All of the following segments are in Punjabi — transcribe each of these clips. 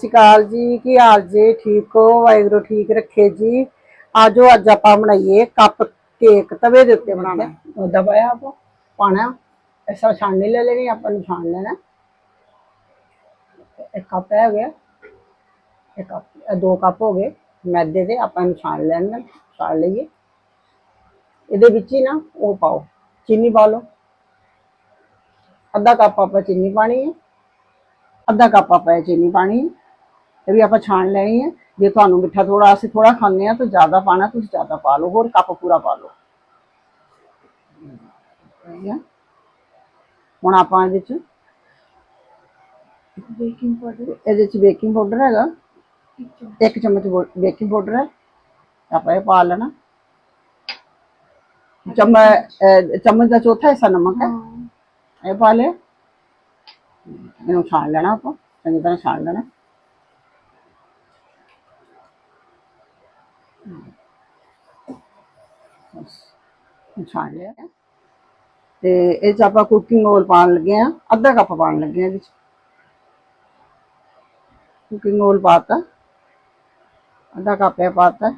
ਸਤਿ ਅਕਾਲ ਜੀ ਕੀ ਹਾਲ ਜੀ? ਠੀਕ ਹੋ? ਵਾਹਿਗੁਰੂ ਠੀਕ ਰੱਖੇ ਜੀ। ਆਜੋ ਅੱਜ ਆਪਾਂ ਬਣਾਈਏ ਕੱਪ ਕੇਕ ਤਵੇ ਦੇ ਉੱਤੇ ਬਣਾਉਣਾ। ਉਹਦਾ ਪਾਇਆ ਆਪਾਂ? ਪਾਣਾ ਤਰ੍ਹਾਂ ਛਾਣਨੀ ਲੈ ਲੈਣੀ ਆਪਾਂ ਨੂੰ ਛਾਣ ਲੈਣਾ। ਇੱਕ ਕੱਪ ਹੈ ਗਿਆ। ਇੱਕ ਕੱਪ ਇਹ ਦੋ ਕੱਪ ਹੋ ਗਏ। ਮੈਦੇ ਦੇ ਆਪਾਂ ਨੂੰ ਛਾਣ ਲੈਣਾ ਛਾਣ ਲਈਏ। ਇਹਦੇ ਵਿੱਚ ਹੀ ਨਾ ਉਹ ਪਾਓ ਚੀਨੀ ਪਾ ਲਓ। ਅੱਧਾ ਕੱਪ ਆਪਾਂ ਚੀਨੀ ਪਾਣੀ ਹੈ। ਅੱਧਾ ਕੱਪ ਆਪਾਂ ਚੀਨੀ ਪਾਣੀ ਹੈ। ਇਹ ਵੀ ਆਪਾਂ ਛਾਣ ਲੈਣੀ ਹੈ ਜੇ ਤੁਹਾਨੂੰ ਮਿੱਠਾ ਥੋੜਾ ਅਸੀਂ ਥੋੜਾ ਖਾਂਦੇ ਆ ਤਾਂ ਜ਼ਿਆਦਾ ਪਾਣਾ ਤੁਸੀਂ ਜ਼ਿਆਦਾ ਪਾ ਲਓ ਹੋਰ ਕੱਪ ਪੂਰਾ ਪਾ ਲਓ। ਹੁਣ ਆਪਾਂ ਇਹਦੇ ਚ ਬੇਕਿੰਗ ਪਾਊਡਰ। ਇਹਦੇ ਚ ਬੇਕਿੰਗ ਪਾਊਡਰ ਹੈਗਾ। ਇੱਕ ਚਮਚ। ਬੇਕਿੰਗ ਪਾਊਡਰ ਹੈ। ਆਪਾਂ ਇਹ ਪਾ ਲੈਣਾ। ਚਮਚ ਚਮਚ ਦਾ ਚੌਥਾ ਹਿੱਸਾ ਨਮਕ ਹੈ। ਇਹ ਪਾ ਲਿਆ। ਇਹਨੂੰ ਛਾਣ ਲੈਣਾ ਆਪਾਂ। ਚੰਗੀ ਤਰ੍ਹਾਂ ਛਾਣ ਲੈਣਾ। ਛਾਣ ਲਿਆ ਤੇ ਇਹ ਚ ਆਪਾਂ ਕੁਕਿੰਗ ਓਇਲ ਪਾਣ ਲੱਗੇ ਆ ਅੱਧਾ ਕੱਪ ਪਾਣ ਲੱਗੇ ਆ ਵਿੱਚ ਕੁਕਿੰਗ ਓਇਲ ਪਾਤਾ। ਅੱਧਾ ਕੱਪ ਇਹ ਪਾਤਾ।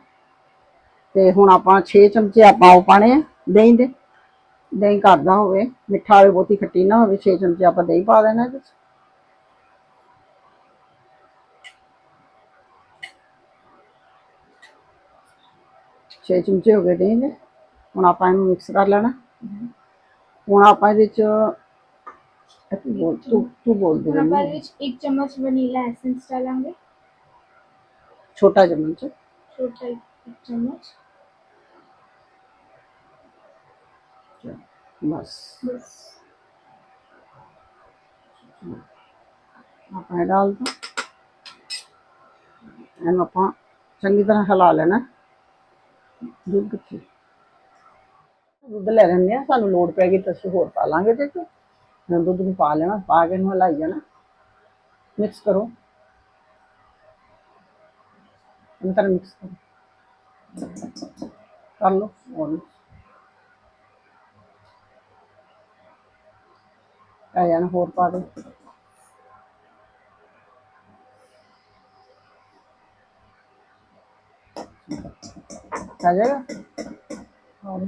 ਤੇ ਹੁਣ ਆਪਾਂ 6 ਚਮਚੇ ਆਪਾਂ ਉਹ ਪਾਣੇ ਆ, ਦਹੀਂ ਦੇ। ਦਹੀਂ ਕਰਦਾ ਹੋਵੇ, ਮਿੱਠਾ ਵੀ ਬਹੁਤੀ ਖੱਟੀ ਨਾ ਹੋਵੇ 6 ਚਮਚੇ ਆਪਾਂ ਦਹੀਂ ਪਾ ਦੇਣਾ ਇਹਦੇ ਵਿੱਚ ਛੇ ਚਮਚੇ ਹੋ ਗਏ ਦਹੀਂ ਦੇ। ਹੁਣ ਆਪਾਂ ਇਹਨੂੰ ਮਿਕਸ ਕਰ ਲੈਣਾ। ਹੁਣ ਆਪਾਂ ਇਹਦੇ ਚ ਤੂੰ ਬੋਲ ਤੂੰ ਤੂੰ ਬੋਲ ਦੇ ਹੁਣ ਆਪਾਂ ਇਹਦੇ ਵਿੱਚ 1 ਚਮਚ ਵਨੀਲਾ ਐਸੈਂਸ ਡਾਲਾਂਗੇ। ਛੋਟਾ ਚਮਚ। ਛੋਟਾ 1 ਚਮਚ। ਬਸ। ਆਪਾਂ ਇਹ ਡਾਲ ਦੋ ਇਹਨੂੰ ਆਪਾਂ ਚੰਗੀ ਤਰ੍ਹਾਂ ਹਿਲਾ ਲੈਣਾ। ਦੁੱਧ ਕਿੱਥੇ? ਦੁੱਧ ਲੈ ਲੈਂਦੇ ਆ, ਸਾਨੂੰ ਲੋੜ ਪੈ ਗਈ ਤਾਂ ਅਸੀਂ ਹੋਰ ਪਾ ਲਾਂਗੇ ਤੇ ਹੁਣ ਦੁੱਧ ਨੂੰ ਪਾ ਲੈਣਾ, ਪਾ ਕੇ ਇਹਨੂੰ ਹਿਲਾਈ ਜਾਣਾ। ਮਿਕਸ ਕਰੋ। ਅੰਦਰ ਮਿਕਸ ਕਰੋ। ਕਰ ਲਓ, ਹੋਰ ਆ ਜਾਣਾ, ਹੋਰ ਪਾ ਦੇ ਆ ਜਾਏਗਾ। ਹੋਰ।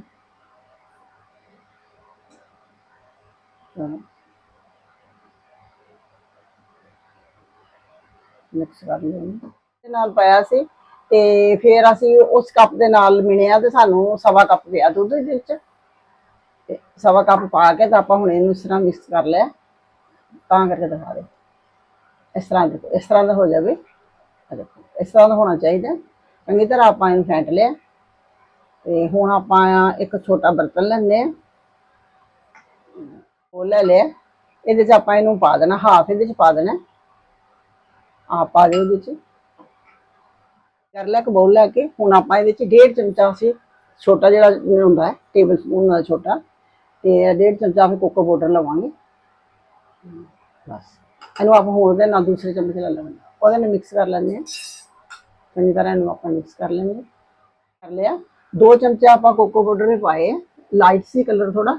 ਮਿਕਸ ਕਰ ਲਿਆ ਇਹਨੂੰ। ਨਾਲ ਪਾਇਆ ਸੀ ਤੇ ਫਿਰ ਅਸੀਂ ਉਸ ਕੱਪ ਦੇ ਨਾਲ ਮਿਣਿਆ ਤੇ ਸਾਨੂੰ ਸਵਾ ਕੱਪ ਪਿਆ ਦੁੱਧ ਦੇ ਵਿੱਚ। ਤੇ ਸਵਾ ਕੱਪ ਪਾ ਕੇ ਤਾਂ ਆਪਾਂ ਹੁਣ ਇਹਨੂੰ ਇਸ ਤਰ੍ਹਾਂ ਮਿਕਸ ਕਰ ਲਿਆ। ਤਾਂ ਕਰਕੇ ਦਿਖਾ ਦੇ। ਇਸ ਤਰ੍ਹਾਂ ਦੇਖੋ, ਇਸ ਤਰ੍ਹਾਂ ਦਾ ਹੋ ਜਾਵੇ। ਦੇਖੋ, ਇਸ ਤਰ੍ਹਾਂ ਦਾ ਹੋਣਾ ਚਾਹੀਦਾ। ਚੰਗੀ ਤਰ੍ਹਾਂ ਆਪਾਂ ਇਹਨੂੰ ਫੈਂਟ ਲਿਆ। ਤੇ ਹੁਣ ਆਪਾਂ ਇੱਕ ਛੋਟਾ ਬਰਤਨ ਲੈਂਦੇ ਆ ਉਹ ਲੈ ਲਿਆ। ਇਹਦੇ ਚ ਆਪਾਂ ਇਹਨੂੰ ਪਾ ਦੇਣਾ ਹਾਫ ਇਹਦੇ ਚ ਪਾ ਦੇਣਾ। ਆ ਪਾ ਦੇ ਉਹਦੇ ਚ। ਕਰ ਲਿਆ ਇੱਕ ਬੋਲ ਲੈ ਕੇ ਹੁਣ ਆਪਾਂ ਇਹਦੇ ਚ ਡੇਢ ਚਮਚਾ ਅਸੀਂ ਛੋਟਾ ਜਿਹੜਾ ਹੁੰਦਾ ਹੈ ਟੇਬਲ ਸਪੂਨ ਦਾ ਛੋਟਾ, ਤੇ ਡੇਢ ਚਮਚਾ ਫਿਰ ਕੋਕੋ ਪਾਊਡਰ ਲਵਾਂਗੇ। ਬਸ। ਇਹਨੂੰ ਆਪਾਂ ਹੋਰ ਦੇ ਨਾਲ ਦੂਸਰੇ ਚਮਚ ਲੈ ਲਵਾਂਗੇ ਉਹਦੇ ਨਾਲ ਮਿਕਸ ਕਰ ਲੈਂਦੇ ਹਾਂ। ਚੰਗੀ ਤਰ੍ਹਾਂ ਇਹਨੂੰ ਆਪਾਂ ਮਿਕਸ ਕਰ ਲੈਂਦੇ ਕਰ ਲਿਆ। ਦੋ ਚਮਚੇ ਆਪਾਂ ਕੋਕੋ ਪਾਊਡਰ ਦੇ ਪਾਏ ਲਾਈਟ ਸੀ ਕਲਰ ਥੋੜਾ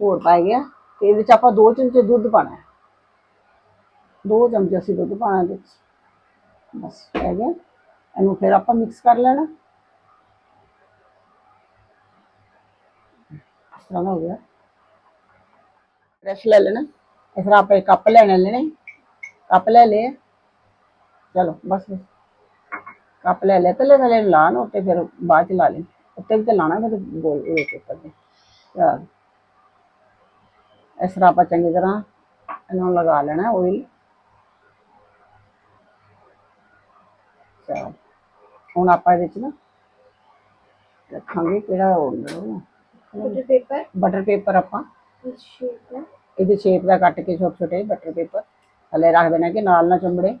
ਹੋਰ ਪਾਇਆ ਗਿਆ ਤੇ ਇਹਦੇ ਚ ਆਪਾਂ ਦੋ ਚਮਚੇ ਦੁੱਧ ਪਾਣਾ ਹੈ ਦੋ ਚਮਚੇ ਅਸੀਂ ਦੁੱਧ ਪਾਣਾ ਇਹਦੇ ਚ ਬਸ ਪੈ ਗਿਆ ਇਹਨੂੰ ਫਿਰ ਆਪਾਂ ਮਿਕਸ ਕਰ ਲੈਣਾ ਇਸ ਤਰ੍ਹਾਂ ਦਾ ਹੋ ਗਿਆ ਬ੍ਰਸ਼ ਲੈ ਲੈਣਾ ਇਸ ਤਰ੍ਹਾਂ ਆਪਾਂ ਇੱਕ ਕੱਪ ਲੈਣੇ ਲੈਣੇ ਕੱਪ ਲੈ ਲਿਆ ਚਲੋ ਬਸ ਬਸ ਕੱਪ ਲੈ ਲਿਆ ਤਲੇ ਤਲੇ ਲਾ ਨਾ ਉੱਤੇ ਫਿਰ ਬਾਅਦ ਚ ਲਾ ਲੈ ਉੱਤੇ ਤੇ ਲਾਣਾ ਫਿਰ ਗੋਲ ਇਹ ਪੇਪਰ ਦੇ ਚਲ ਇਸ ਤਰ੍ਹਾਂ ਆਪਾਂ ਚੰਗੀ ਤਰ੍ਹਾਂ ਇਹਨੂੰ ਲਗਾ ਲੈਣਾ ਆਇਲ ਚਲ। ਹੁਣ ਆਪਾਂ ਇਹਦੇ ਚ ਨਾ ਰੱਖਾਂਗੇ ਕਿਹੜਾ ਹੁੰਦਾ ਬਟਰ ਪੇਪਰ ਬਟਰ ਪੇਪਰ ਆਪਾਂ। ਵਿੱਚ ਇਹਦੇ ਸ਼ੇਪ ਦਾ ਕੱਟ ਕੇ ਛੋਟੇ ਛੋਟੇ ਬਟਰ ਪੇਪਰ ਥੱਲੇ ਰੱਖ ਦੇਣਾ ਕਿ ਨਾਲ ਨਾ ਚੰਬੜੇ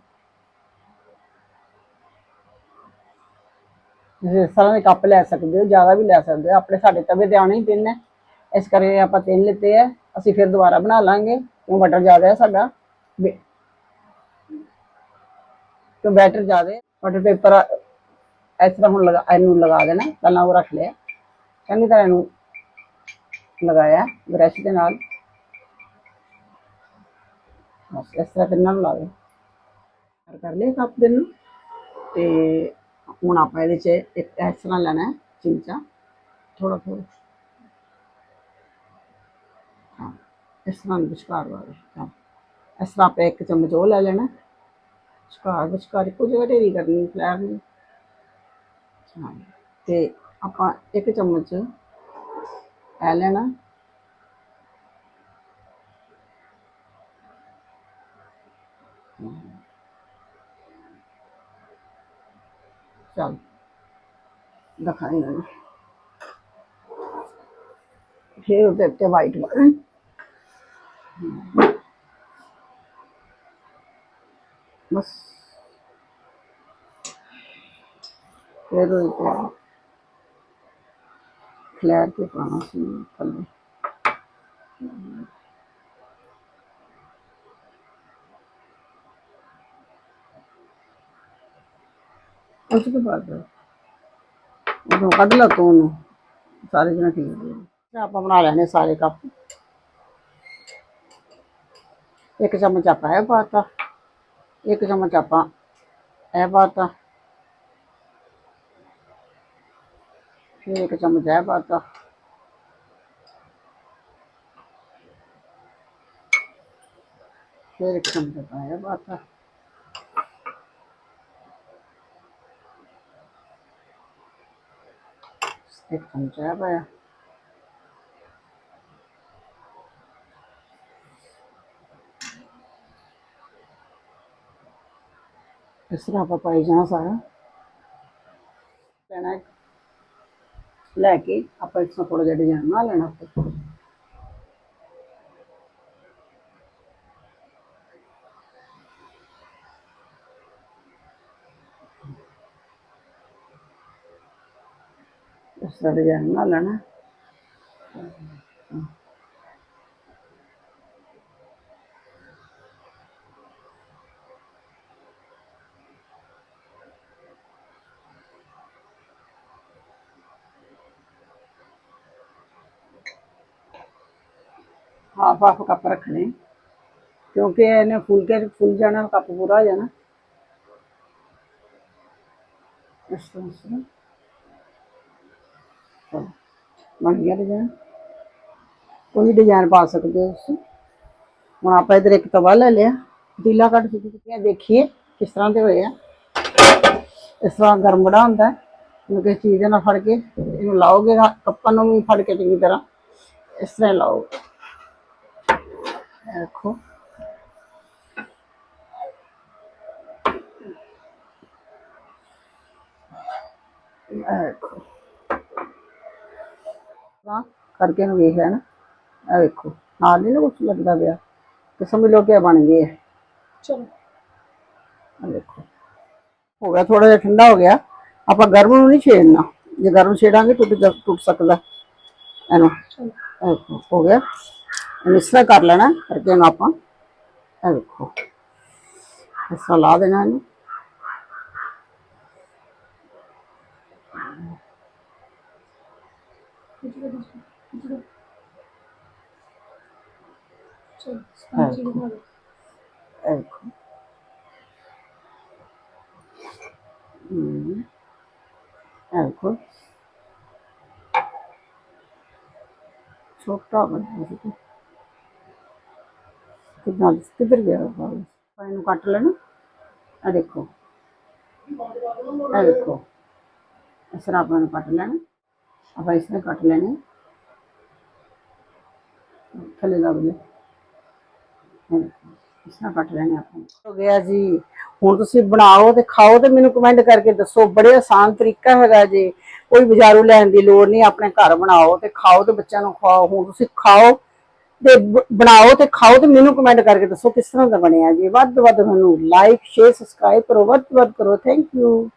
ਜਿਸ ਤਰ੍ਹਾਂ ਦੇ ਕੱਪ ਲੈ ਸਕਦੇ ਹੋ, ਜ਼ਿਆਦਾ ਵੀ ਲੈ ਸਕਦੇ ਹੋ। ਆਪਣੇ ਸਾਡੇ ਤਵੇ ਤੇ ਆਉਣੇ ਹੀ ਤਿੰਨ ਹੈ। ਇਸ ਕਰਕੇ ਆਪਾਂ ਤਿੰਨ ਲਿੱਤੇ ਆ ਅਸੀਂ ਫਿਰ ਦੁਬਾਰਾ ਬਣਾ ਲਾਂਗੇ। ਕਿਉਂ ਬਟਰ ਜ਼ਿਆਦਾ ਹੈ ਸਾਡਾ? ਕਿਉਂ ਬੈਟਰ ਜ਼ਿਆਦਾ ਬਟਰ ਪੇਪਰ ਇਸ ਤਰ੍ਹਾਂ ਹੁਣ ਲਗਾ ਇਹਨੂੰ ਲਗਾ ਦੇਣਾ। ਪਹਿਲਾਂ ਉਹ ਰੱਖ ਲਿਆ। ਚੰਗੀ ਤਰ੍ਹਾਂ ਇਹਨੂੰ ਲਗਾਇਆ ਬ੍ਰਸ਼ ਦੇ ਨਾਲ। ਬਸ ਇਸ ਤਰ੍ਹਾਂ ਤਿੰਨਾਂ ਨੂੰ ਲਾ ਦੇ ਕਰ ਲਿਆ ਕੱਪ ਦੇ ਨੂੰ ਤੇ ਹੁਣ ਆਪਾਂ ਇਹਦੇ 'ਚ ਇੱਕ ਇਸ ਤਰ੍ਹਾਂ ਲੈਣਾ ਚਿਮਚਾ। ਥੋੜਾ ਥੋੜਾ ਹਾਂ, ਇਸ ਤਰ੍ਹਾਂ ਵਿਚਕਾਰ ਵਾਲੇ ਹਾਂ। ਇਸ ਤਰ੍ਹਾਂ ਆਪਾਂ ਇੱਕ ਚਮਚ ਉਹ ਲੈ ਲੈਣਾ ਵਿਚਕਾਰ ਵਿਚਕਾਰ ਇੱਕੋ ਜਗ੍ਹਾ ਢੇਰੀ ਕਰਨੀ ਫਲੈਰ ਨੂੰ। ਹਾਂ, ਤੇ ਆਪਾਂ ਇੱਕ ਚਮਚ ਇਹ ਲੈਣਾ ਚਲ, ਦਿਖਾਈ ਨਾ ਫਿਰ ਉਹਦੇ ਉੱਤੇ ਵਾਈਟ ਬਣ ਬਸ। ਫਿਰ ਉਹਦੇ ਉੱਤੇ ਫਲੈਟ ਤੇ ਪਾਣਾ ਸੀ ਥੱਲੇ। ਉਸ ਤੋਂ ਬਾਅਦ ਉਹਨੂੰ ਕੱਢ ਲਾ ਤੂੰ ਉਹਨੂੰ ਸਾਰੇ ਜਣੇ ਠੀਕ ਹੋ ਗਏ ਆਪਾਂ ਬਣਾ ਲੈਣੇ ਸਾਰੇ ਕੱਪ ਇੱਕ ਚਮਚ ਆਪਾਂ ਇਹ ਪਾਤਾ ਇੱਕ ਚਮਚ ਆਪਾਂ ਇਹ ਪਾਤਾ ਫਿਰ ਇੱਕ ਚਮਚ ਇਹ ਪਾਤਾ ਫਿਰ ਇੱਕ ਚਮਚ ਆਪਾਂ ਇਹ ਪਾਤਾ ਇੱਕ ਚਮਚਾ ਪਾਇਆ ਇਸ ਤਰ੍ਹਾਂ ਆਪਾਂ ਪਾਈ ਜਾਣਾ ਸਾਰਾ ਲੈਣਾ ਲੈ ਕੇ ਆਪਾਂ ਇਸ ਤੋਂ ਥੋੜਾ ਜਿਹਾ ਡਿਜ਼ਾਈਨ ਬਣਾ ਲੈਣਾ ਉੱਤੇ ਇਸ ਤਰ੍ਹਾਂ ਡਿਜ਼ਾਈਨ ਬਣਾ ਲੈਣਾ। ਹਾਫ ਹਾਫ ਕੱਪ ਰੱਖਣੇ। ਕਿਉਂਕਿ ਇਹਨੇ ਫੁੱਲ ਕੇ ਫੁੱਲ ਜਾਣਾ, ਕੱਪ ਪੂਰਾ ਹੋ ਜਾਣਾ। ਇਸ ਤਰ੍ਹਾਂ ਇਸ ਤਰ੍ਹਾਂ ਚਲੋ, ਬਣ ਗਿਆ ਡਿਜ਼ਾਈਨ ਕੋਈ ਡਿਜ਼ਾਈਨ ਪਾ ਸਕਦੇ ਹੋ ਤੁਸੀਂ। ਹੁਣ ਆਪਾਂ ਇਧਰ ਇੱਕ ਤਵਾ ਲੈ ਲਿਆ। ਪਤੀਲਾ ਕੱਢ ਕੇ ਦਿੱਤੀਆਂ ਦੇਖੀਏ ਕਿਸ ਤਰ੍ਹਾਂ ਦੇ ਹੋਏ ਆ। ਇਸ ਤਰ੍ਹਾਂ ਗਰਮੜਾ ਹੁੰਦਾ ਹੈ। ਕਿਸੇ ਚੀਜ਼ ਦੇ ਨਾਲ ਫੜ ਕੇ ਇਹਨੂੰ ਲਾਓਗੇ ਨਾ, ਕੱਪਾਂ ਨੂੰ ਵੀ ਫੜ ਕੇ ਚੰਗੀ ਤਰ੍ਹਾਂ। ਇਸ ਤਰ੍ਹਾਂ ਹੀ ਲਾਓ ਦੇਖੋ। ਦੇਖੋ। ਤਰ੍ਹਾਂ ਕਰਕੇ ਨੂੰ ਵੇਖ ਲੈਣ। ਆ ਵੇਖੋ ਨਾਲ ਨਹੀਂ ਨਾ ਕੁਝ ਲੱਗਦਾ ਪਿਆ। ਤੇ ਸਮਝ ਲਓ ਕਿ ਬਣ ਗਏ ਚਲੋ। ਆ ਵੇਖੋ। ਹੋ ਗਿਆ ਥੋੜਾ ਜਿਹਾ ਠੰਡਾ ਹੋ ਗਿਆ। ਆਪਾਂ ਗਰਮ ਨੂੰ ਨਹੀਂ ਛੇੜਨਾ। ਜੇ ਗਰਮ ਛੇੜਾਂਗੇ ਟੁੱਟ ਜਾ ਟੁੱਟ ਸਕਦਾ। ਇਹਨੂੰ। ਹੋ ਗਿਆ। ਇਸ ਤਰ੍ਹਾਂ ਕਰ ਲੈਣਾ ਕਰਕੇ ਆਪਾਂ। ਇਹ ਵੇਖੋ। ਇਸ ਤਰ੍ਹਾਂ ਲਾ ਦੇਣਾ ਇਹਨੂੰ। Ecco. ecco. Mm. Ecco. Sotto, ma non si può. Non si può dire che è un po'. Un quattro l'anno? Ad ecco. Ad ecco. Sarà un quattro l'anno? ਆਪਾਂ ਇਸ ਤਰ੍ਹਾਂ ਕੱਟ ਲੈਣੇ ਥੱਲੇ ਲੱਗ ਜਾ ਇਸ ਤਰ੍ਹਾਂ ਕੱਟ ਲੈਣੇ ਆਪਾਂ। ਹੋ ਗਿਆ ਜੀ। ਹੁਣ ਤੁਸੀਂ ਬਣਾਓ ਤੇ ਖਾਓ ਤੇ ਮੈਨੂੰ ਕਮੈਂਟ ਕਰਕੇ ਦੱਸੋ। ਬੜੇ ਆਸਾਨ ਤਰੀਕਾ ਹੈਗਾ ਜੀ। ਕੋਈ ਬਾਜ਼ਾਰੋਂ ਲੈਣ ਦੀ ਲੋੜ ਨਹੀਂ, ਆਪਣੇ ਘਰ ਬਣਾਓ ਤੇ ਖਾਓ ਤੇ ਬੱਚਿਆਂ ਨੂੰ ਖਵਾਓ। ਹੁਣ ਤੁਸੀਂ ਖਾਓ ਤੇ ਬਣਾਓ ਤੇ ਖਾਓ ਤੇ ਮੈਨੂੰ ਕਮੈਂਟ ਕਰਕੇ ਦੱਸੋ ਕਿਸ ਤਰ੍ਹਾਂ ਦਾ ਬਣਿਆ ਜੀ। ਵੱਧ ਤੋਂ ਵੱਧ ਮੈਨੂੰ ਲਾਈਕ ਸ਼ੇਅਰ ਸਬਸਕ੍ਰਾਈਬ ਕਰੋ। ਵੱਧ ਤੋਂ ਵੱਧ ਕਰੋ। Thank you